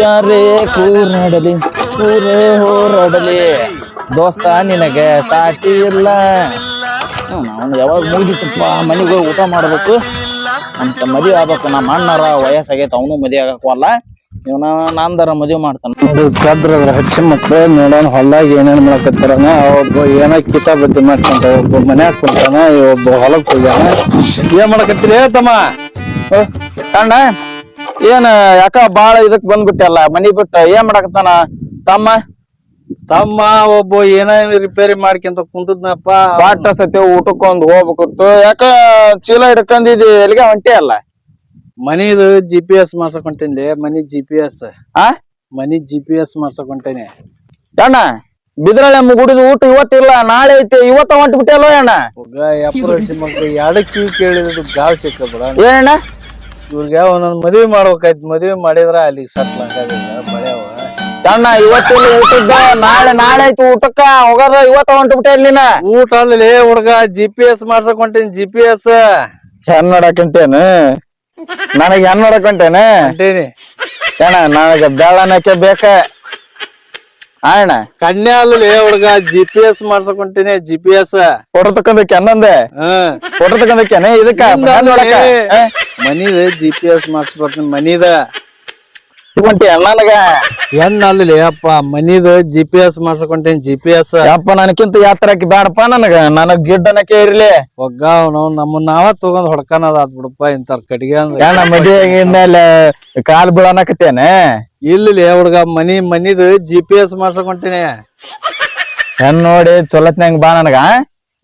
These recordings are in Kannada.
ಯಾರೇ ಕೂರಾಡಲಿ ಕೂರೇ ಹೋರಾಡಲಿ ದೋಸ್ತ ನಿನಗೆ ಸಾಟಿ ಇಲ್ಲ. ನಾವು ಯಾವಾಗ ಮುಗಿದಿತ್ತಪ್ಪ ಮನೆಗೆ ಹೋಗಿ ಊಟ ಮಾಡ್ಬೇಕು? ಅಂತ ಮದುವೆ ಆಗ್ಬೇಕು ನಮ್ಮ ಅಣ್ಣರ ವಯಸ್ಸಾಗೈತೆ ಅವನು ಮದುವೆ ಆಗಕ್ಕಲ್ಲ ಇವನ ನಂದರ ಮದುವೆ ಮಾಡ್ತಾನ. ಕದ್ರದ್ರ ಹಚ್ಚಿ ಮಕ್ಳು ನೋಡೋಣ ಹೊಲ್ದಾಗ ಏನೇನು ಮಾಡಕತ್ತಾರನ ಒಬ್ಬ ಏನೋ ಕಿತಾಬದ್ದಿ ಮಾಡ್ಕೊಂತ ಒಬ್ಬ ಮನ್ಯಾಗ ಕುಂತಾನ ಒಬ್ಬ ಹೊಲಕ್ಕೆ ಹೋಗ್ಯಾನ. ಏನ್ ಮಾಡಕತ್ತೀರಿ ಹೇಳ್ತಮ್ಮ ತಮ್ಮ ಅಣ್ಣ ಏನ್ ಯಾಕ ಬಾಳ ಇದಕ್ ಬಂದ್ಬಿಟ್ಟಲ್ಲ ಮನಿ ಬಿಟ್ಟ ಏನ್ ಮಾಡಕತ್ತಾನ? ತಮ್ಮ? ತಮ್ಮ ಒಬ್ಬ ಏನೋ ರಿಪೇರಿ ಮಾಡ್ಕೊಂತ ಕುಂತದ್ನಪ್ಪ. ಬಾಟ ಸತ್ಯ ಊಟಕ್ಕೊಂದ್ ಹೋಗ್ಬೇಕಿತ್ತು. ಯಾಕ ಚೀಲ ಹಿಡ್ಕೊಂಡಿದಿ ಎಲ್ಲಿಗೆ? ಹೊಂಟಿ ಅಲ್ಲ? ಮನಿದು ಜಿ ಪಿ ಎಸ್ ಮಾಡ್ಸಕ್ ಹೊಂಟೇನಿ ಮನಿ ಜಿ ಪಿ ಎಸ್ ಆ? ಮನಿ ಜಿ ಪಿ ಎಸ್ ಮಾಡ್ಸಕೊಂತೇನೆ ಅಣ್ಣ ಬಿದ್ರಳೆ ಮುಗುಡಿದ ಊಟ ಇವತ್ತಿಲ್ಲ ನಾಳೆ ಐತೆ ಇವತ್ತ ಹೊಂಟ್ಬಿಟ್ಟೆ ಅಲ್ವ ಅಣ್ಣ ಎರಡು ಕಿವಿ ಕೇಳಿದ್ರು ಗಾಳಿ ಸಿಕ್ಕ ಬಿಡ ಏನಣ್ಣ ಯಾವ ಒಂದೊಂದ್ ಮದ್ವಿ ಮಾಡ್ಬೇಕಾಯ್ತು ಮದ್ವಿ ಮಾಡಿದ್ರ ಅಲ್ಲಿ ಸತ್ಲ ಮಳೆಯವ ಅಣ್ಣ ಇವತ್ತಿಲ್ಲ ಊಟದ ನಾಳೆ ನಾಳೆ ಐತಿ ಊಟಕ್ಕ ಹೋಗಾರ ಇವತ್ತ ಹೊಂಟು ಬಿಟ್ಟೆ ನೀನ? ಊಟ ಅಲ್ಲಿ ಹುಡ್ಗ ಜಿ ಪಿ ಎಸ್ ಮಾಡ್ಸಕ್ ಹೊಂಟೇನಿ ಜಿ ಪಿ ಎಸ್ ಹೆಣ್ ನೋಡಕಂಟೇನು ನನಗೆ ಹೆಣ್ ನೋಡಕಂಟೇನೆ ಹೊಂಟೇನಿ? ಅಣ್ಣ ನನಗ ಬೆಳ್ಳನಕ್ಕೆ ಬೇಕ. ಅಣ್ಣ ಕಣ್ಣೆ ಅಲ್ಲಿ ಹುಡ್ಗ ಜಿ ಪಿ ಎಸ್ ಮಾಡ್ಸಕ್ ಹೊಂಟೇನಿ ಜಿ ಪಿ ಎಸ್ ಫೋಟೋ ಅನ್ನಂದೆ ಹ್ಮ್. ಫೋಟೋ ಇದಕ್ಕ? ನೋಡಕ? ಮನಿದ ಜಿ ಪಿ ಎಸ್ ಮಾಡಿಸ್ಬಾರ್ದು ಮನಿದ. ನನಗ ಹೆಣ್ಣ ಅಲ್ಲಿ ಅಪ್ಪ ಮನಿದ ಜಿ ಪಿ ಎಸ್ ಮಾಡ್ಸಕ್ ಹೊಂಟೇನಿ ಜಿ ಪಿ ಎಸ್ ಅಪ್ಪ ನನಕ್ಕಿಂತ ಯಾತ್ರಕ್ಕೆ ಬ್ಯಾಡಪ್ಪ ನನಗ. ನನಗ್ ಗಿಡ್ಡನಕ್ಕೆ ಇರ್ಲಿ. ಒಗ್ಗ ಅವ್ನು ನಮ್ಮ ನಾವ ತಗೊಂಡ್ ಹೊಡ್ಕನದ ಆತ್ ಬಿಡಪ್ಪ ಇಂತಾರ ಕಡಿಗೆ ಅಂದ್ರ ಏನ ಮದುವೆ ಮೇಲೆ ಕಾಲ್ ಬೀಳನಕತ್ತೇನೆ? ಇಲ್ಲಿ ಹುಡ್ಗ ಮನಿ ಮನಿದ ಜಿ ಪಿ ಎಸ್ ಮಾಡ್ಸಕ್ ಹೆಣ್ ನೋಡಿ ಚೊಲತ್ನಂಗ್ ಬಾ ನನಗ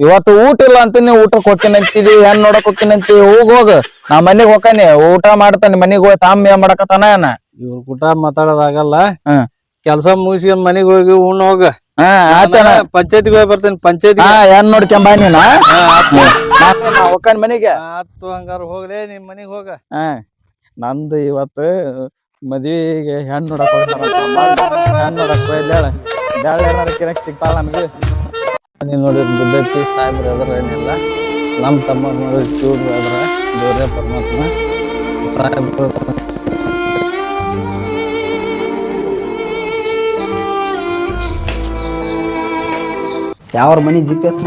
ಇವತ್ತು ಊಟ ಇಲ್ಲ ಅಂತ ನೀವು ಊಟಕ್ಕೆ ಹೋಗ್ತೀನಿ ಅಂತಿದಿ ಹೆಣ್ ನೋಡಕ್ ಹೋಗ್ತೀನಿ ಅಂತಿ ಹೋಗ್ ಹೋಗ್. ನಾ ಮನೆಗ್ ಹೋಗಾನೆ ಊಟ ಮಾಡ್ತಾನೆ ಮನೆಗ್ ಹೋಗಿ ತಾಮ್ ಏನ್ ಮಾಡಕತ್ತಾನ ಏನ? ಇವ್ರ ಊಟ ಮಾತಾಡೋದಾಗಲ್ಲ ಹ್ಮ್ ಕೆಲ್ಸ ಮುಗಿಸ್ಕೊಂಡ್ ಮನೆಗ್ ಹೋಗಿ ಉಣ್ಣ ಹೋಗ. ಹಾ ಆತನ ಪಂಚಾಯತಿಗೆ ಹೋಗಿ ಬರ್ತೇನೆ ಪಂಚಾಯತಿ ಹಾ ಹೆಣ್ ನೋಡ್ಕೊಂಬ ನೀನ ಮನಿಗೆ. ಆತು ಹಂಗಾರ ಹೋಗ್ಲೇ ನಿಮ್ ಮನೆಗ್ ಹೋಗ. ಹಾ. ನಂದು ಇವತ್ತು ಮದ್ವಿಗೆ ಹೆಣ್ ನೋಡಕ್ ಹೋಗ್ತಾರ ಹೆಣ್ ನೋಡಕ್ ಹೋಗ್ಲೇಳ ಬ್ಯಾಳ ಏನಾರ ಕಿರಕ್ ಸಿಗ್ತಾಳ ನಮ್ಗೆ. ನೀನ್ ನೋಡಿದ್ರೆ ಬುದ್ಧತಿ ಸಾಹೇಬ್ರ ಅದ್ರ ಏನಿಲ್ಲ. ನಮ್ಮ ತಮ್ಮ ನೋಡಿದ್ರೆ ಕ್ಯೂಬ್ರು ಅದ್ರ ದೇವ್ರೇ ಪರಮಾತ್ಮ. ಸಾಹೇಬ್ರು ಯಾವ್ರ ಮನಿ ಜಿ ಪಿ ಎಸ್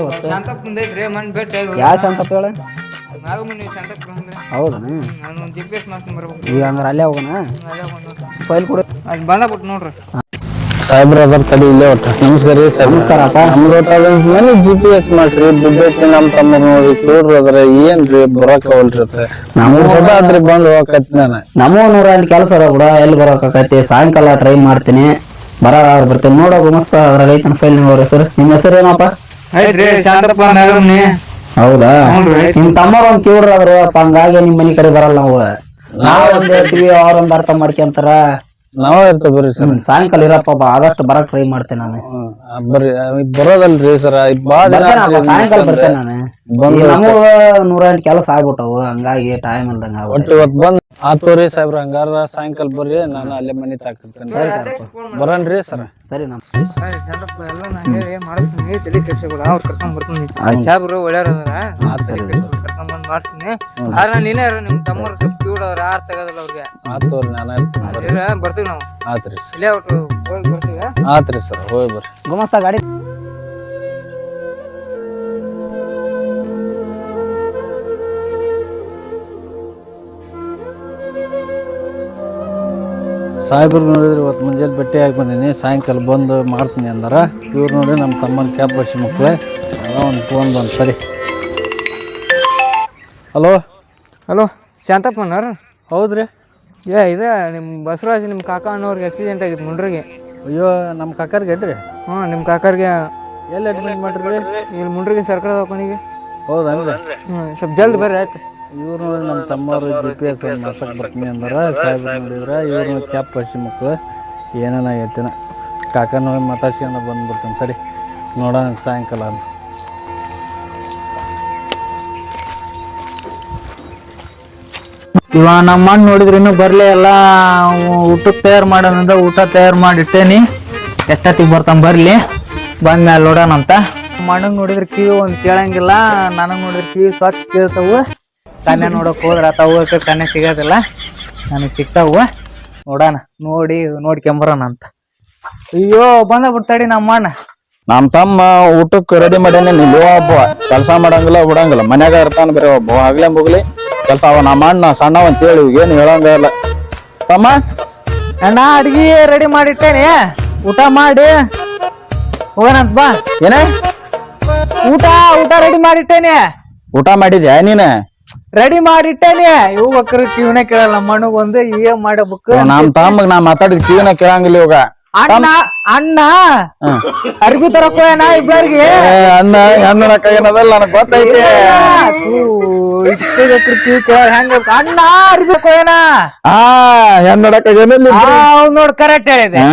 ಇವತ್ತು? ಬೆಟ್ಟ ಯಾವ ಶಾಂತಪ್ಪ ಹೇಳ? ಹೌದಾ? ಈಗ ಅಂದ್ರೆ ಅಲ್ಲೇ ಹೋಗೋಣ? ಫೈಲ್ ಕೊಡು. ಬಂದಬಿಟ್ಟು ನೋಡ್ರಿ. ಸಾಹೇಬ್ರ ಅದ್ರ ತಡಿ ಇಲ್ಲೇ ಒಟ್ಟ. ನಮಸ್ಕಾರ ರೀ ನಮಸ್ಕಾರಪ್ಪ. ಮನಿ ಜಿ ಪಿ ಎಸ್ ಮಾಡ್ಸ್ರಿ ದುಡ್ಡೈತಿ ನಮ್ಮ ತಮ್ಮ ನೋಡಿ ಕ್ಯೂಬ್ರು ಅದ್ರ ಏನ್ರಿ ಬರಕ್ ಅವಲ್ರಿ ನಮ್ಗೆ ಸದಾ ಆದ್ರೆ ಬಂದು ಹೋಗಕತ್ತಿ ನಾನು. ನಮ್ಮ ನೂರ ಎಂಟು ಕೆಲಸ ಅದ ಕೂಡ ಎಲ್ಲಿ ಬರೋಕಾಕೈತಿ ಸಾಯಂಕಾಲ ಟ್ರೈ ಮಾಡ್ತೀನಿ. ಬರ ಬರ್ತೀನಿ. ನೋಡೋದು ಮಸ್ತ್ ಅದ್ರಾಗ ಐತನ ಫೈಲ್ ನಿಮ್ಮ ಹೆಸರು? ನಿಮ್ಮ ಹೆಸರು ಏನಪ್ಪ? ಹೌದಾ? ನಿಮ್ ತಮ್ಮರ ಒಂದ್ ಕಿವ್ರ ಅದ್ರ ಹಂಗಾಗಿ ನಿಮ್ ಮನಿ ಕಡೆ ಬರಲ್ಲ ನಾವು ನಾವ್ ಒಂದ್ ಹೇಳ್ತೀವಿ ಅವ್ರೊಂದ್ ಅರ್ಥ ಮಾಡ್ಕೊಂತಾರ. ನಾವ ಇರ್ತೇವೆ ಬರ್ರಿ ಸರ್. ಹ್ಮ್, ಸಾಯಂಕಾಲ ಇರಪ್ಪ ಬಾ, ಆದಷ್ಟು ಬರಕ್ ಟ್ರೈ ಮಾಡ್ತೇನೆ ನಾನು. ಬರ್ರಿ ಬರೋದಲ್ರಿ ಸರ್ ಬಾ ದಿನ ಆತ್ರಿ ಸಾಯಂಕಾಲ ಬರ್ತೇನೆ ನಾನು. ಬಂದು ನಮಗ ನೂರ ಎಂಟು ಕೆಲಸ ಆಗ್ಬಿಟ್ಟವು ಹಂಗಾಗಿ ಟೈಮ್ ಇಲ್ದಂಗ ಒಟ್ಟು ಇವತ್ ಬಂದ್ ಆತೋರಿ ಸಾಹೇಬ್ರ ಹಂಗಾರ ಸಾಯಂಕಾಲ ಬರ್ರಿ ನಾನು ಅಲ್ಲೇ ಮನಿ ತಾಕಿರ್ತೇನೆ ಬರನ್ರಿ ಸರ್ ಸರಿ. ನಮ್ ಶಾಂತಪ್ಪ ಎಲ್ಲ ನಾ ಹೇಳಿ ಮಾಡಿಸ್ತೀನಿ ತಲೆ ಕೆಡ್ಸಬೇಡ ಅವ್ರು ಕರ್ಕೊಂಡ್ ಬರ್ತೀನಿ. ಸಾಬ್ರು ಒಳ್ಳೆಯವ್ರ ಅದಾರ. ತಲೆ ಕೆಡ್ಸ್ಬೇಡ, ಕರ್ಕೊಂಡ್ ಬಂದ್ ಮಾಡಿಸ್ತೀನಿ. ಆದ್ರೆ ನೀನೇ ಇರು ನಿಮ್ ತಮ್ಮರು ಸ್ವಲ್ಪ ಕ್ಯೂಡ್ ಅವ್ರ ಯಾರು ತೆಗೋದಿಲ್ಲ ಅವ್ರಿಗೆ. ಆತೋರಿ ನಾನು ಇರ್ತೇನೆ ಬರ್ತೀವಿ ನಾವು. ಆತ್ರಿ ಸರ್. ಇಲ್ಲೇ ಒಟ್ಟು ಹೋಗಿ ಬರ್ತೀವಿ. ಆತ್ರಿ ಸರ್ ಹೋಗಿ ಬರ್ರಿ. ಗುಮಸ್ತ ಗಾಡಿ ಸಾಹೇಬ್ರು ನೋಡಿದ್ರೆ ಇವತ್ತು ಮುಂಜಾನೆ ಭೇಟಿಯಾಗಿ ಬಂದೀನಿ ಸಾಯಂಕಾಲ ಬಂದು ಮಾಡ್ತೀನಿ ಅಂದಾರ. ಇವ್ರು ನೋಡಿ ನಮ್ಮ ತಮ್ಮನ ಕ್ಯಾಬ್ ಬಸ್ಸಿ ಮಕ್ಕಳೆ ಒಂದು ಫೋನ್ ಬಂದು ಸರಿ. ಹಲೋ? ಹಲೋ ಶಾಂತಪ್ಪನವ್ರ ಹೌದ್ರಿ? ಏ ಇದೆ ನಿಮ್ಮ ಬಸವರಾಜ್ ನಿಮ್ಮ ಕಾಕ ಅಣ್ಣವ್ರಿಗೆ ಆಕ್ಸಿಡೆಂಟ್ ಆಗಿತ್ತು ಮುಂಡ್ರಿಗೆ. ಅಯ್ಯೋ ನಮ್ಮ ಕಾಕರ್ಗೆ ಏನ್ರಿ ಹ್ಞೂ ನಿಮ್ಮ ಕಾಕರ್ಗೆ. ಎಲ್ಲಿ ಅಡ್ಮಿಟ್ ಮಾಡ್ರಿ? ಇಲ್ಲಿ ಮುಂಡ್ರಿಗೆ ಸರ್ಕಾರ ದವಾಖಾನಿಗೆ. ಹೌದಾ ಹ್ಞೂ ಸ್ವಲ್ಪ ಜಲ್ದಿ ಬರ್ರಿ ಆಯ್ತು. ಇವ್ರು ನೋಡಿ ನಮ್ಮ ತಮ್ಮವರು ಜಿ ಪಿ ಎಸ್ ಒಂದು ಮಾಡ್ಸಕ್ಕೆ ಬರ್ತೀನಿ ಅಂದಾರ ಸಾಹೇಬ್ರು ನೋಡಿದ್ರೆ ಇವ್ರು ಕ್ಯಾಪ್ ಬಸ್ಸಿ ಮಕ್ಕಳು ಏನೇನ ಆಗೈತಿನ ಕಾಕನ ಹೋಗಿ ಮಾತಾಡ್ಸ್ಕೊಂಡು ಬಂದ್ಬಿಡ್ತೀನಿ ತಡಿ. ನೋಡೋಣ ಸಾಯಂಕಾಲ ಅಂತ. ಇವ ನಮ್ಮ ಮಣ್ಣು ನೋಡಿದ್ರೆ ಬರಲೇ ಎಲ್ಲ ಇಲ್ಲ ಊಟಕ್ಕೆ ತಯಾರು ಮಾಡೋಣಂದ ಊಟ ತಯಾರು ಮಾಡಿಟ್ಟೇನಿ. ಎಷ್ಟೊತ್ತಿಗೆ ಬರ್ತಾನ ಬರ್ಲಿ. ಬಂದ್ಮೇಲೆ ನೋಡೋಣ ಅಂತ ಮಣ್ಣ ನೋಡಿದ್ರೆ ಕಿವಿ ಒಂದ್ ಕೇಳಂಗಿಲ್ಲ ನನಗ್ ನೋಡಿದ್ರೆ ಕಿವಿ ಸ್ವಚ್ಛ ಕೇಳ್ತಾವು. ಕನ್ಯಾ ನೋಡಕ್ ಹೋದ್ರ ಆತ ಹೋಗಕ್ಕೆ ಕನ್ಯಾ ಸಿಗೋದಿಲ್ಲ. ನನಗ್ ಸಿಗ್ತಾವ ನೋಡಣ. ನೋಡಿ ನೋಡ್ಕೊಂಬರೋಣ ಅಂತ. ಅಯ್ಯೋ ಬಂದ ಬಿಡ್ತಾಡಿ ನಮ್ಮ ಅಣ್ಣ ನಮ್ ತಮ್ಮ ಊಟಕ್ಕೆ ರೆಡಿ ಮಾಡ್ಯಾನೆ ನಿಲ್ಲುವ ಹಬ್ಬ. ಕೆಲಸ ಮಾಡಂಗಿಲ್ಲ ಬಿಡಂಗಿಲ್ಲ. ಮನ್ಯಾಗ ಇರ್ತಾನ ಬೇರೆ ಒಬ್ಬ. ಆಗ್ಲೇ ಮುಗ್ಲಿ. ಕೆಲಸ ಅವ ನಮ್ಮ ಅಣ್ಣ ಸಣ್ಣವ ಹೇಳಿ ಏನು ಹೇಳಂಗ ಇಲ್ಲ. ತಮ್ಮ? ಅಣ್ಣ ಅಡ್ಗಿ ರೆಡಿ ಮಾಡಿಟ್ಟೇನೆ. ಊಟ ಮಾಡಿ. ಹೋಗೋಣಂತ ಬಾ. ಏನೇ? ಊಟ ಊಟ ರೆಡಿ ಮಾಡಿಟ್ಟೇನೆ. ಊಟ ಮಾಡಿದ್ಯಾ ನೀನ್? ರೆಡಿ ಮಾಡಿ ಇವ್ ಒಕ್ಕರ ಕಿವನೆ ಕೇಳಲ್ಲ ಮಣ್ಣು ಅಣ್ಣಗ್ ಒಂದು ಏನ್ ಮಾಡಬೇಕು ನಮ್ ತಮ್ಮಗ್ ನಾ ಮಾತಾಡಿದ ಕಿವಿನ ಕೇಳಂಗಿಲ್ಲ ಇವಾಗ. ಅಣ್ಣ ಅಣ್ಣ ಅರ್ಬಿ ತರಕ್ ಹೋಯಣ ಇಬ್ಬರಿಗೆ ಅಣ್ಣ ಅಣ್ಣನ ಕೈ ಏನದಲ್ಲ ನನಗ್ ಗೊತ್ತೈತಿ. ಹೆಂಗ ಅಣ್ಣ ಅರ್ಬಿ ಹೋಯಣ ಆ ಹೆಣ್ಣಡಕ ಏನಿಲ್ಲ ನೋಡ್ ಕರೆಕ್ಟ್ ಹೇಳಿದೆ.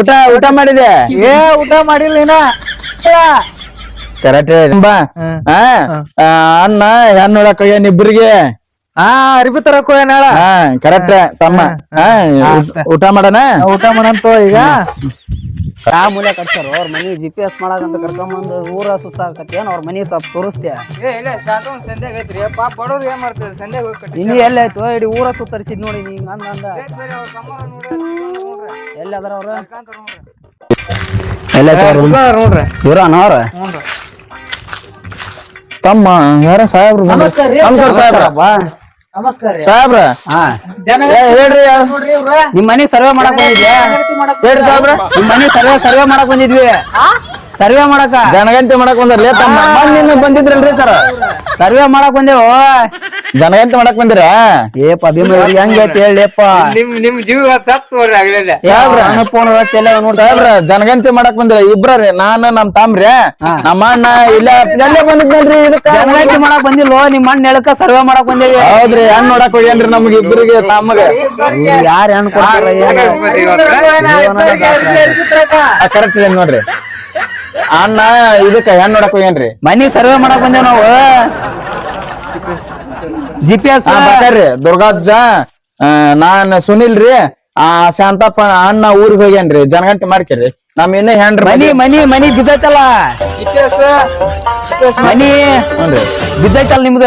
ಊಟ ಊಟ ಮಾಡಿದೆ? ಏ ಊಟ ಮಾಡಿಲ್ಲ ಇನ್ನ. ಕರೆಕ್ಟ್ ಬಾ ಅಣ್ಣ ಹೆಣ್ಣೊಳಕ ಏನ್ ಇಬ್ರಿಗೆ. ಹಾ ಅರಿಬಿ ತರಕ್ ಹೋಯಣ ಹಾ ಕರೆಕ್ಟ್ ತಮ್ಮ. ಹಾ ಊಟ- ಮಾಡನ ಮಾಡಣ? ಊಟ ಮಾಡಂತ ಈಗ. ಆ ಮೂಲೆ ಕಟ್ಸಾರ ಅವ್ರ ಮನಿ ಜಿ ಪಿ ಎಸ್ ಮಾಡಾಕಂತ ಕರ್ಕೊಂಬಂದು ಊರ ಅವ್ರ ಮನಿ ತಪ್ಪ ತೋರಿಸ್ತೀಯ? ಏ ಇಲ್ಲ ಸಾಕು ಸಂಧ್ಯಾಗ ಐತ್ರಿ. ಪಾಪ ಬಡವ್ರು ಏನ್ ಮಾಡ್ತಾರೆ ಸಂಧ್ಯಾಗ ಹೋಗಿ ಎಲ್ಲ ಆಯ್ತು? ಇಡೀ ಊರ ಸುತ್ತರಿಸಿದ್ ನೋಡಿ ನೀ ಹಿಂಗ ಅಂದ. ಅಂದ ಬೇರೆ ಅವ್ರ ಎಲ್ಲಿ ಅದಾರ ಅವ್ರ? ಕಾಂತಾರ ನೋಡ್ರಿ. ಇವ್ರ ತಮ್ಮ ಯಾರ ಸಾಹೇಬ್ರು. ನಮಸ್ಕಾರ ಸಾಹೇಬ್ರ. ನಮಸ್ಕಾರ ಸಾಹೇಬ್ರ. ಹಾ. ಜನ ಹೇಳ್ರಿ. ಯಾರು? ನೋಡ್ರಿ ಇವ್ರ. ನಿಮ್ ಮನೆ ಸರ್ವೆ ಮಾಡಕ್ ಬಂದಿದ್ಯಾ? ಹೇಳ್ರಿ ಸಾಹೇಬ್ರ. ನಿಮ್ ಮನೆ ಸರ್ವೆ ಸರ್ವೆ ಮಾಡಕ್ ಬಂದಿದ್ವಿ. ಸರ್ವೆ ಮಾಡಕ. ಜನಗಂತಿ ಮಾಡಕ್ ಬಂದ್ರಲ್ಲ ತಮ್ಮ. ನಿನ್ನ ಬಂದಿದ್ರಲ್ರಿ ಸರ್. ಸರ್ವೆ ಮಾಡಕ್ ಬಂದೇವು. ಜನಗಂತಿ ಮಾಡಕ್ ಬಂದಿರ? ಏಪ ಅಭಿಮಾನಿ ಹೆಂಗ ಹೇಳಪ್ಪ ಹೇಳಿಯಪ್ಪ ನಿಮ್ ನಿಮ್ ಜೀವ ಸತ್ ನೋಡ್ರಿ ಆಗ್ಲಿಲ್ಲ ಸಾಹೇಬ್ರ ಫೋನ್ ಚೆಲ್ಲ ನೋಡಿ ಸಾಹೇಬ್ರ ಜನಗಂತಿ ಮಾಡಕ್ ಬಂದಿರ? ಇಬ್ರಿ ನಾನು ನಮ್ ತಾಮ್ರಿ? ನಮ್ಮ ಅಣ್ಣ ಇಲ್ಲ. ಎಲ್ಲೇ ಬಂದಿದ್ನಲ್ರಿ ಇದಕ್ಕ? ಜನಗಣತಿ ಮಾಡಕ್ ಬಂದಿಲ್ಲ ನಿಮ್ ಅಣ್ಣ ಹೇಳಕ ಸರ್ವೆ ಮಾಡಕ್ ಬಂದೇವಿ. ಹೌದ್ರಿ ಹೆಣ್ ನೋಡಕ್ ಹೋಗ್ಯನ್ರಿ ನಮ್ಗೆ ಇಬ್ರಿಗೆ ತಮ್ಮಗ ಯಾರ ಹೆಣ್ ಕೊಡ್ತಾರ ಕರೆಕ್ಟ್ ನೋಡ್ರಿ. ಅಣ್ಣ ಇದಕ್ಕ ಹೆಣ್ ನೋಡಕ್ ಏನ್ರಿ ಮನಿ ಸರ್ವೆ ಮಾಡಕ್ ಬಂದೇವ್ ನಾವು. ಜಿ ಪಿ ಎಸ್ ರೀ ಬರ್ತಾರ್ರಿ. ದುರ್ಗಾಜ್ಜ ಆ, ನಾನ್ ಸುನಿಲ್ ರೀ ಆ ಶಾಂತಪ್ಪ ಅಣ್ಣ ಊರಿಗೆ ಹೋಗ್ಯಾನ್ರಿ. ಜನಗಂಟಿ ಮಾಡ್ಕೇರಿ. ನಮ್ ಇನ್ನ ಹೆಣ್ರಿ ಮನಿ ಮನಿ ಮನಿ ಬಿದ್ದೈತಲ್ಲ? ಮನಿ ಬಿದ್ದೈತಲ್ಲ ನಿಮ್ದ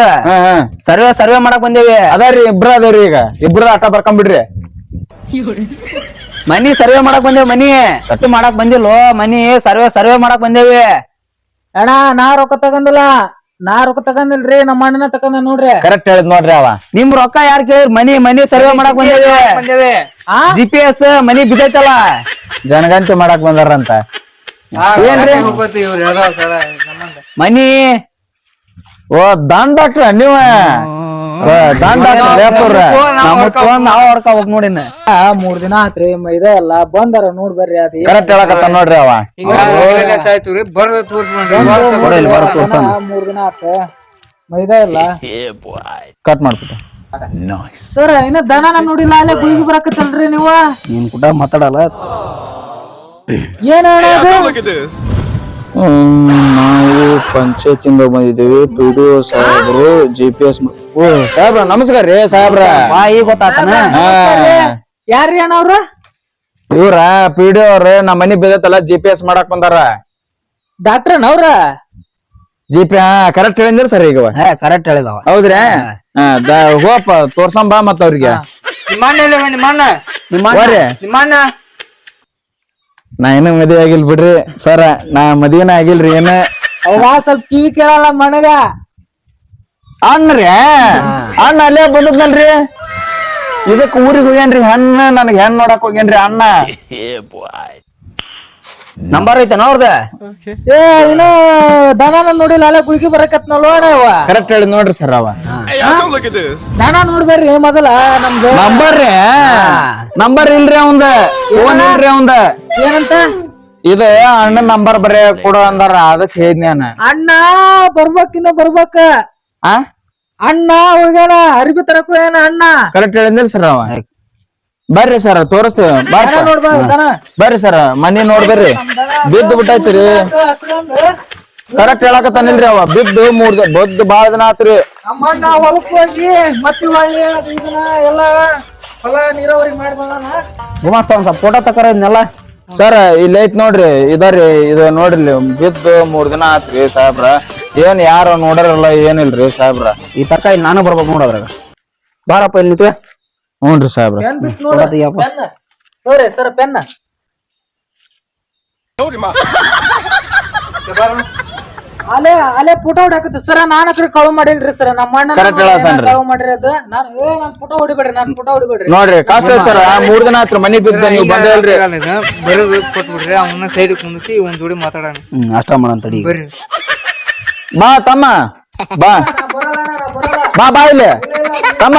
ಸರ್ವೆ ಸರ್ವೆ ಮಾಡಕ್ ಬಂದೇವಿ. ಅದಾರಿ ಇಬ್ರ ಅದಾವ್ರಿ ಈಗ. ಇಬ್ರದ ಆಟ ಬರ್ಕೊಂಬಿಡ್ರಿ. ಮನಿ ಸರ್ವೆ ಮಾಡಕ್ ಬಂದೇವ್ ಮನಿ. ಕಟ್ಟು ಮಾಡಕ್ ಬಂದಿಲ್ಲ ಮನಿ ಸರ್ವೆ ಸರ್ವೆ ಮಾಡಕ್ ಬಂದೇವಿ. ಅಣ್ಣ ನಾ ರೊಕ್ಕ ತಗಂದಿಲ್ಲ ನಾ ರೊಕ್ಕ ತಗಂದಿಲ್ರಿ ನಮ್ಮ ಅಣ್ಣನ ತಗಂದ ನೋಡ್ರಿ. ಕರೆಕ್ಟ್ ಹೇಳಿದ್ ನೋಡ್ರಿ ಅವ. ನಿಮ್ ರೊಕ್ಕ ಯಾರ್ ಕೇಳಿರ್ ಮನಿ ಮನಿ ಸರ್ವೆ ಮಾಡಕ್ ಬಂದೇವಿ. ಬಂದೇವಿ. ಆ? ಜಿ ಪಿ ಎಸ್ ಮನಿ ಬಿದ್ದೈತಲ್ಲ. ಜನಗಂತಿ ಮಾಡಕ್ ಬಂದಾರಂತ. ಏನ್ರಿ? ಮನಿ. ಓ ದಾನ್ ಡಾಕ್ಟ್ರ ನೀವ? ನಾವ್ ನೋಡಿನ. ಆ, ಮೂರ್ ದಿನ ಆತ್ರಿ ಇದ ಎಲ್ಲ ಬಂದಾರ ನೋಡ್ ಬರ್ರಿ ಅದ ಕರೆಕ್ಟ್ ಹೇಳಕತ್ತ ನೋಡ್ರಿ ಅವ. ಬರ್ದ. ಮೂರ್ ದಿನ ಆತ. ಮೈದಾ ಇಲ್ಲ ಕಟ್ ಮಾಡ್ಬಿಟ್ಟು ಸರ್ ಇನ್ನ ದನ ನೋಡಿಲ್ಲ ಅಲ್ಲೇ ಗುಳಿಗೆ ಬರಕತ್ತಲ್ರಿ ನೀವು? ನಿನ್ ಕೂಡ ಮಾತಾಡಲ್ಲ. ಏನ್ ಹೇಳೋದು? ನಾವು ಪಂಚಾಯತಿಂದ ಬಂದಿದ್ದೀವಿ. ಪಿ ಡಿ ಒ ಸಾಹೇಬ್ರು ಜಿ ಪಿ ಎಸ್ ಓ ಸಾಹೇಬ್ರ ನಮಸ್ಕಾರ ರೀ ಸಾಹೇಬ್ರ. ಈಗ ಗೊತ್ತಾತನ. ಯಾರ್ರಿ ಅಣ್ಣ ಅವ್ರ? ಇವ್ರ ಪಿ ಡಿ ಅವ್ರ ನಮ್ಮ ಮನಿ ಬಿದ್ದತ್ತಲ್ಲ ಜಿ ಪಿ ಎಸ್ ಮಾಡಕ್ ಬಂದಾರ. ಡಾಕ್ಟರ್ ಅವ್ರ? ಜಿ ಪಿ ಹಾ ಕರೆಕ್ಟ್ ಹೇಳಿದ್ರಿ ಸರ್ ಈಗ. ಕರೆಕ್ಟ್ ಹೇಳಿದವ. ಹೌದ್ರಿ? ಹೋಪ ತೋರ್ಸಂಬಾ ಮತ್ತ ಅವ್ರಿಗೆ. ನಿಮ್ಮ ನಿಮ್ಮಣ್ಣ ಎಲ್ಲಿ ಹೋಗ್ಯಾನ? ನಿಮ್ಮ ಅಣ್ಣ ನಿಮ್ಮ ಹೋರಿ ನಿಮ್ಮ ಅಣ್ಣ ನಾ ಏನು ಮದ್ವೆ ಆಗಿಲ್ ಬಿಡ್ರಿ. ಸರ ನಾ ಮದ್ವೆನ ಆಗಿಲ್ರಿ ಏನ? ಅವಾಗ ಸ್ವಲ್ಪ ಕಿವಿ ಕೇಳಲ್ಲ ಮನಗ. ಅಣ್ಣ್ರಿ? ಅಣ್ಣ ಅಲ್ಲೇ ಬಂದದ್ನಲ್ರಿ? ಇದಕ್ ಊರಿಗೆ ಹೋಗ್ಯಾನ್ರಿ ಹಣ್ಣ ನನಗ್ ಹೆಣ್ ನೋಡಕ್ ಹೋಗ್ಯಾನ್ರಿ ಅಣ್ಣ. ನಂಬರ್ ಐತನ ಅವ್ರದ? ಏ ಇನ್ನ ದನ ನೋಡಿಲ್ಲ ಅಲ್ಲೇ ಗುಳಿಗೆ ಬರಕತ್ನಲ್ವ ಅವ ಕರೆಕ್ಟ್ ಹೇಳಿ ನೋಡ್ರಿ ಸರ್ ಅವ. ದನ ನೋಡ್ಬೇಡ್ರಿ ಮೊದಲ ನಮ್ದು. ನಂಬರ್ ರೀ ನಂಬರ್ ಇಲ್ರಿ ಅವಂದ. ಫೋನ್ ಇಲ್ರಿ ಅವಂದ. ಏನಂತ? ಇದ ಅಣ್ಣ ನಂಬರ್ ಬರೇ ಕೊಡು ಅಂದಾರ ಅದಕ್ಕೆ ಹೇಳಿದ್ನಿ ನಾನು. ಅಣ್ಣ ಬರ್ಬೇಕಿನ್ನ ಬರ್ಬೇಕ. ಆ? ಅಣ್ಣ ಹೋಗ್ಯಾನ ಅರಿಬಿ ತರಕು ಏನ ಅಣ್ಣ? ಕರೆಕ್ಟ್ ಹೇಳಿದ್ರಿ ಸರ್ ಅವ. ಬರ್ರಿ ಸರ್ ತೋರಿಸ್ತೇವೆ. ಬರ್ರಿ ಸರ್ ಮನಿ ನೋಡ್ಬರ್ರಿ ಬಿದ್ದು ಬಿಟ್ಟಾಯ್ತ್ರಿ ಕರೆಕ್ಟ್ ಹೇಳಕತ್ತಾನಿಲ್ರಿ ಅವ. ಬಿದ್ದು ಮೂರ್ ದಿನ ಬದ್ದು ಬಾಳ ದಿನ ಆತ್ರಿ. ಗುಮಾಸ್ತ ಒಂದ್ ಸ್ವಲ್ಪ ಫೋಟೋ ತಕರ ಇದನ್ನೆಲ್ಲ ಸರ್ ಇಲ್ಲಿ ಐತ್ ನೋಡ್ರಿ ಇದರಿ ಇದು ನೋಡ್ರಿ ಬಿದ್ದು ಮೂರ್ ದಿನ ಆತ್ರಿ ಸಾಹೇಬ್ರ. ಏನ್ ಯಾರು ನೋಡರಲ್ಲ ಏನಿಲ್ರಿ ಸಾಹೇಬ್ರ. ಈ ತಕ್ಕ ಇಲ್ಲಿ ನಾನು ಬರ್ಬೇಕು ನೋಡೋದ್ರಾಗ ಬಾರಪ್ಪ ಇಲ್ಲಿ ನಿಂತ್ವೆ ಹ್ಞೂನ್ರಿ ಸಾಹೇಬ್ರ. ಫೋಟೋ ತೆಗಿಯಪ್ಪ ನೋಡ್ರಿ ಸರ್ ಪೆನ್. ಅಲ್ಲೇ ಅಲ್ಲೇ ಫೋಟೋ ಹೊಡಕತ್ತ ಸರ್ ನಾನ್ ಹತ್ರ ಕಳು ಮಾಡಿಲ್ರಿ ಸರ್. ನಮ್ಮ ಅಣ್ಣ Correct ಹೇಳತಾನ್ರಿ. ಕಳು ಮಾಡಿರಿ ಅದ. ನಾನ್ ಏ ನನ್ ಫೋಟೋ ಹೊಡಿಬೇಡ್ರಿ ನನ್ ಫೋಟೋ ಹೊಡಿಬೇಡ್ರಿ. ನೋಡ್ರಿ ಕಾಸ್ಟ್ ಸರ್. ಮೂರ್ ದಿನ ಆತ್ರ ಮನಿ ಬಿದ್ದ ನೀವು ಬಂದೇಲ್ರಿ ಬರೋದು ಕೊಟ್ಬಿಡ್ರಿ ಅವನ್ನ ಸೈಡ್ ಕುಂದಿಸಿ ಒಂದ್ ಜೋಡಿ ಮಾತಾಡೋಣ. ಹ್ಮ್ ಅಷ್ಟ ಮಾಡೋಣ ತಡಿ ಈಗ. ಬರ್ರಿ. ಬಾ ತಮ್ಮ. ಬಾ. ಬಾ ಬಾ ಇಲ್ಲಿ. ತಮ್ಮ.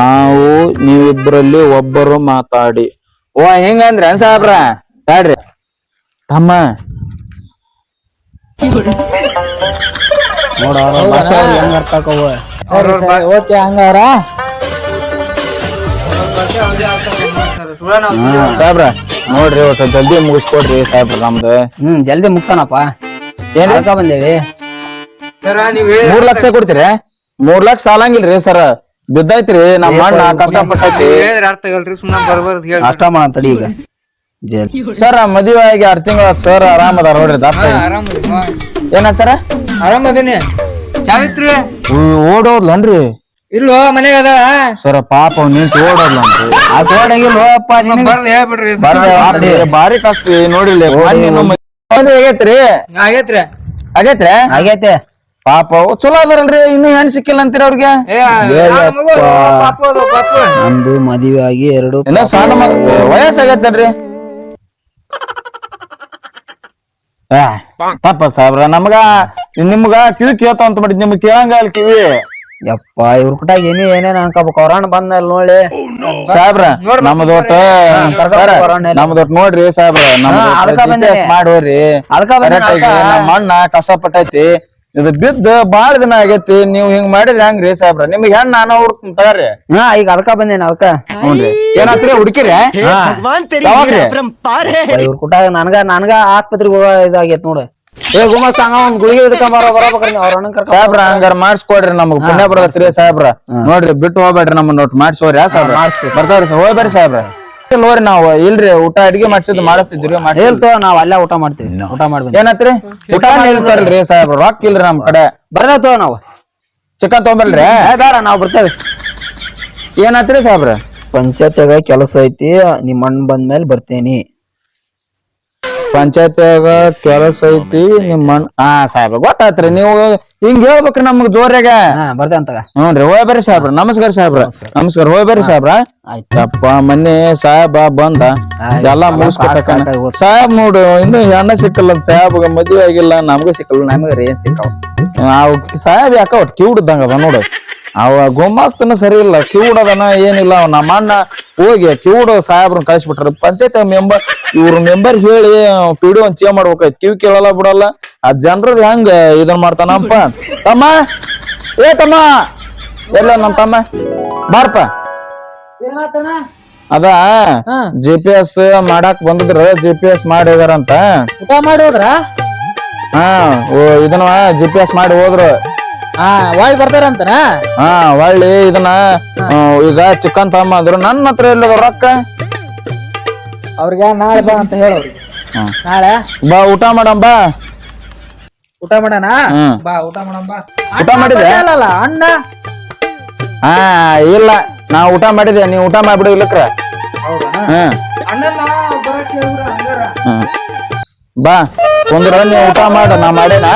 ನಾವು ನೀವಿಬ್ಬರಲ್ಲಿ ಒಬ್ಬರು ಮಾತಾಡಿ. ಓ ಹೆಂಗಂದ್ರೆ ಸಾಹೇಬ್ರ ಬ್ಯಾಡ್ರಿ. ತಮ್ಮ. ನೋಡ ಹೆಂಗ್ ಅರ್ಥ ಆಕವ ಸರಿ ಸರಿ ಓಕೆ ಹಂಗಾರ? ಸಾಬ್ರ. ನೋಡ್ರಿ ಒಟ್ಟು ಜಲ್ದಿ ಮುಗಿಸ್ಕೊಡ್ರಿ ಸಾಹೇಬ್ರ ನಮ್ದು. ಹ್ಮ್ ಜಲ್ದಿ ಮುಗ್ಸೋಣಪ್ಪ. ಏನ್ ಬಂದೇವಿ. ಸರ ನೀವ್ ಮೂರ್ ಲಕ್ಷ ಕೊಡ್ತೀರಿ? ಮೂರ್ ಲಕ್ಷ ಸಾಲಂಗಿಲ್ರಿ ಸರ್. ಬಿದ್ದೈತ್ರಿ ನಮ್ಮ ಅಣ್ಣ ಕಷ್ಟಪಟ್ಟೈತಿ. ಹೇಳಿದ್ರೆ ಅರ್ಥ ಆಗಲ್ರಿ ಸುಮ್ಮನೆ ಬರ್ಬಾರ್ದು ಹೇಳಿ ಅಷ್ಟ ಮಾಡೋಣ ತಡಿ ಈಗ. ಜಲ್. ಸರ್ ಮದುವೆ ಆಗಿ ಆರ್ ತಿಂಗಳ ಸರ್ ಆರಾಮ್ ಅದಾರ ನೋಡ್ರಿ ಆರಾಮ ಏನ ಸರ್? ಆರಾಮ ಅದೇನಿ ಸಾವಿತ್ರಿ ಓಡೋದ್ಲನ್ರಿ? ಇಲ್ವೋ ಮನೆಗೆ ಅದ ಸರ ಪಾಪ ಅವ್ನ್ ನಿಂತು ಓಡೋದ್ಲನ್ರಿ. ಆ ತೋಡಂಗಿಲ್ವಪ್ಪ ನಿನಗೆ? ಬರ್ಲಿ ಹೇಳ್ಬಿಡ್ರಿ ಬರ್ರಿ, ಬಾರಿ ಕಷ್ಟ ನೋಡಿಲ್ಲ. ಆಗೇತ್ರಿ ನಮ್ಮ ಮದ್ವೆ ಆಗೈತ್ರಿ? ಆಗೈತ್ರಿ. ಆಗೈತ್ರಿ? ಆಗೈತೆ. ಪಾಪ ಅವ್ ಚಲೋ ಅದಾರಲ್ರಿ ಇನ್ನು ಹೆಣ್ ಸಿಕ್ಕಿಲ್ಲ ಅಂತೀರ ಅವ್ರಿಗೆ? ಏ ಆ ಮಗು ಅದು, ಪಾಪು ಅದು, ಪಾಪು. ನಂದು ಮದುವೆ ಆಗಿ ಎರಡು ಇನ್ನ ಸಾಲ ವಯಸ್ಸಾಗತ್ತಲ್ರಿ ತಪ್ಪ ಸಾಹೇಬ್ರ ನಮಗ ನಿಮ್ಗ ಕಿವಿ ಕೇಳ್ತಾವ ಅಂತ ಮಾಡಿದ್ ನಿಮ್ಗೆ ಕೇಳಂಗ ಅಲ್ಲಿ ಕಿವಿ. ಯಪ್ಪ ಇವ್ರ ಕುಟಾಗ ಏನೇ ಏನೇನ್ ಅನ್ಕೋಬೇಕು ಅವ್ರಣ್ಣ ಬಂದಲ್ಲ ನೋಡಿ ಸಾಬ್ರ ನಮ್ದೊಟ್ಟು ನಮ್ದೊಟ್ಟು ನಮ್ದೊಟ್ ನೋಡ್ರಿ ಸಾಹೇಬ್ರ ಬಂದೆ. ಮಾಡಿ ಬಂದೆ ಅದ್ಕ. ನಮ್ಮ ಅಣ್ಣ ಕಷ್ಟಪಟ್ಟೈತಿ. ಇದು ಬಿದ್ದ ಬಾಳ ದಿನ ಆಗೈತಿ ನೀವ್ ಹಿಂಗ್ ಮಾಡಿದ್ರಿ ಹೆಂಗ್ರಿ ಸಾಬ್ರ ನಿಮ್ಗೆ ಹೆಣ್ಣ ನಾನು ಹುಡ್ಕೊಂಡ್ ತಗಾರಿ. ಹಾ ಈಗ ಅದಕ್ಕ ಬಂದೇನ ಅದಕ್ಕ? ಹ್ಞೂನ್ರಿ. ಏನಾತ್ರಿ ಹುಡುಕಿರಿ? ಯಾವಾಗ್ರಿ ಇವ್ರ ಕುಟಾಗ ನನ್ಗ ನನ್ಗ ಆಸ್ಪತ್ರೆಗೆ ಹೋಗೋ ಇದಾಗೈತ್ ನೋಡು. ಏ ಗುಮಸ್ತ ಹಂಗ ಒಂದ್ ಗುಳಿಗೆ ಹಿಡ್ಕೊಂಡ್ ಬರೋ ಬರಬೇಕ್ರಿ ಅವ್ರ ಅಣ್ಣನ್ ಕರ್ಕೊಂಡ್ ಸಾಹೇಬ್ರ ಹಂಗಾರ ಮಾಡಿಸ್ಕೊಡ್ರಿ ನಮಗ್. ಪುಣ್ಯ ಬರ್ತೈತ್ರಿ ಸಾಹೇಬ್ರ. ನೋಡ್ರಿ ಬಿಟ್ಟು ಹೋಗ್ಬೇಡ್ರಿ ನಮ್ಮ ನೋಟ್ ಮಾಡಿಸೋರಿ ಯಾ ಸಾಹೇಬ್ರ? ಬರ್ತಾವ್ರಿ ಸರ್ ಹೋಗ್ಬೇರಿ ಸಾಹೇಬ್ರ. ನೋಡ್ರಿ ನಾವು ಇಲ್ರಿ ಊಟ ಅಡಿಗೆ ಮಾಡ್ಸಿದ್ ಮಾಡಿಸ್ತಿದ್ರಿ ಹೇಳ್ತೋ ನಾವ್ ಅಲ್ಲೇ ಊಟ ಮಾಡ್ತೀವಿ. ಊಟ ಮಾಡ್ಬೇಕು. ಏನತ್ರಿ? ಚಿಕನ್ ಇರ್ತಾರಲ್ರಿ ಸಾಹೇಬ್ ರಾಕ್ ಇಲ್ರಿ ನಮ್ ಕಡೆ. ಬರ್ದೇತೋ ನಾವು. ಚಿಕನ್ ತೊಗೊಂಬಲ್ರಿ ಏ ಬೇಡ ನಾವ್ ಬರ್ತೇವೆ. ಏನತ್ರಿ ಸಾಹೇಬ್ರ? ಪಂಚಾಯತ್ಯಾಗ ಕೆಲಸ ಐತಿ ನಿಮ್ಮ ಅಣ್ಣ ಬಂದ್ಮೇಲೆ ಬರ್ತೇನಿ. ಪಂಚಾಯತ್ಯಾಗ ಕೆಲಸ ಐತಿ ನಿಮ್ಮ ಆ ಹಾ ಸಾಹೇಬ್ರ ಗೊತ್ತಾತ್ರಿ. ನೀವು ಹಿಂಗ್ ಹೇಳ್ಬೇಕ್ರಿ ನಮ್ಗ್ ಜೋರ್ಯಾಗ ಹಾ ಬರ್ತೇವೆ ಅಂತಗ. ಹ್ಞೂನ್ರಿ ಹೋಯ್ ಬರ್ರಿ ಸಾಹೇಬ್ರ. ನಮಸ್ಕಾರ ಸಾಹೇಬ್ರ. ನಮಸ್ಕಾರ. ಹೋಯ್ ಬರ್ರಿ ಸಾಹೇಬ್ರ. ಆಯ್ತು. ಯಪ್ಪ ಮೊನ್ನೆ ಸಾಹೇಬ ಬಂದ. ಎಲ್ಲಾ ಎಲ್ಲ ಸಾಕ್ ಮುಗಿಸ್ಕೊಟ್ಟ ಸಾಹೇಬ್ ನೋಡು ಇನ್ನು ಹೆಣ್ಣ ಸಿಕ್ಕಲ್ಲ ಅಂತ ಸಾಹೇಬ್ಗ ಮದ್ವೆ ಆಗಿಲ್ಲ ನಮಗೂ ಸಿಕ್ಕಲ್ಲ ನಮ್ಗ ರೇನ್ ಸಿಕ್ಕವ ಅವ್ ಸಾಹೇಬ್ ಯಾಕ ಒಟ್ ಕಿವಿಡ್ದಂಗ ಅದ ನೋಡು. ಅವ ಗುಮಾಸ್ತನ ಸರಿ ಇಲ್ಲ ಕಿವುಡದನ ಏನಿಲ್ಲ ಅವ ನಮ್ಮ ಅಣ್ಣ ಹೋಗಿ ಕಿವುಡ ಸಾಹೇಬ್ರನ್ನ ಕಳಿಸ್ಬಿಟ್ರ. ಪಂಚಾಯತ್ ಮೆಂಬರ್ ಇವ್ರ ಮೆಂಬರ್ ಹೇಳಿ ಪಿ ಡಿ ಒಂದ್ ಚೇ ಮಾಡ್ಬೇಕಾಯ್ತು ಕಿವಿ ಕೇಳಲ್ಲ ಬಿಡಲ್ಲ. ಆ ಜನರದ್ ಹೆಂಗ ಇದನ್ ಮಾಡ್ತಾನಪ್ಪ? ತಮ್ಮ! ಏ ತಮ್ಮ! ಎಲ್ಲ ನಮ್ ತಮ್ಮ. ಬಾರಪ್ಪ. ಅದ ಜಿ ಪಿ ಎಸ್ ಮಾಡಾಕ್ ಬಂದಿದ್ರ ಜಿ ಪಿ ಎಸ್ ಮಾಡಿ ಹೋಗ್ಯಾರಂತ ಊಟ ಮಾಡಿ ಹೋದ್ರ? ಹಾ ಇದನ್ನ ಜಿ ಪಿ ಎಸ್ ಮಾಡಿ ಹೋದ್ರು. ಹಾ ಒಳಗ್ ಬರ್ತಾರಂತನ ಹಾ ಒಳ್ಳಿ ಇದನ್ನ ಆ, ಈಗ ಚಿಕನ್ ತಮ್ಮ ಅಂದ್ರು ನನ್ನ ಹತ್ರ ಎಲ್ಲ ರೊಕ್ಕ. ಅವ್ರಿಗೆ ನಾಳೆ ಬಾ ಅಂತ ಹ್ಮ್. ನಾಳೆ? ಬಾ ಊಟ ಮಾಡಂ ಬಾ. ಊಟ ಮಾಡೋಣ? ಹ್ಮ್ ಬಾ ಊಟ ಮಾಡೋಣ ಬಾ. ಊಟ ಮಾಡಿದೆ? ಅಲ್ಲ ಅಣ್ಣ? ಹಾ ಇಲ್ಲ. ನಾ ಊಟ ಮಾಡಿದೆ ನೀ ಊಟ ಮಾಡ್ಬಿಡು ಇಲ್ಲಕ್ರ. ಹ್ಮ್ ಅಣ್ಣನ ಬರಕ್ಕೆ ಹಂಗಾರ. ಹ್ಮ್ ಬಾ ಕುಂದ್ರ ನೀ ಊಟ ಮಾಡ ನಾ ಮಾಡೇನ?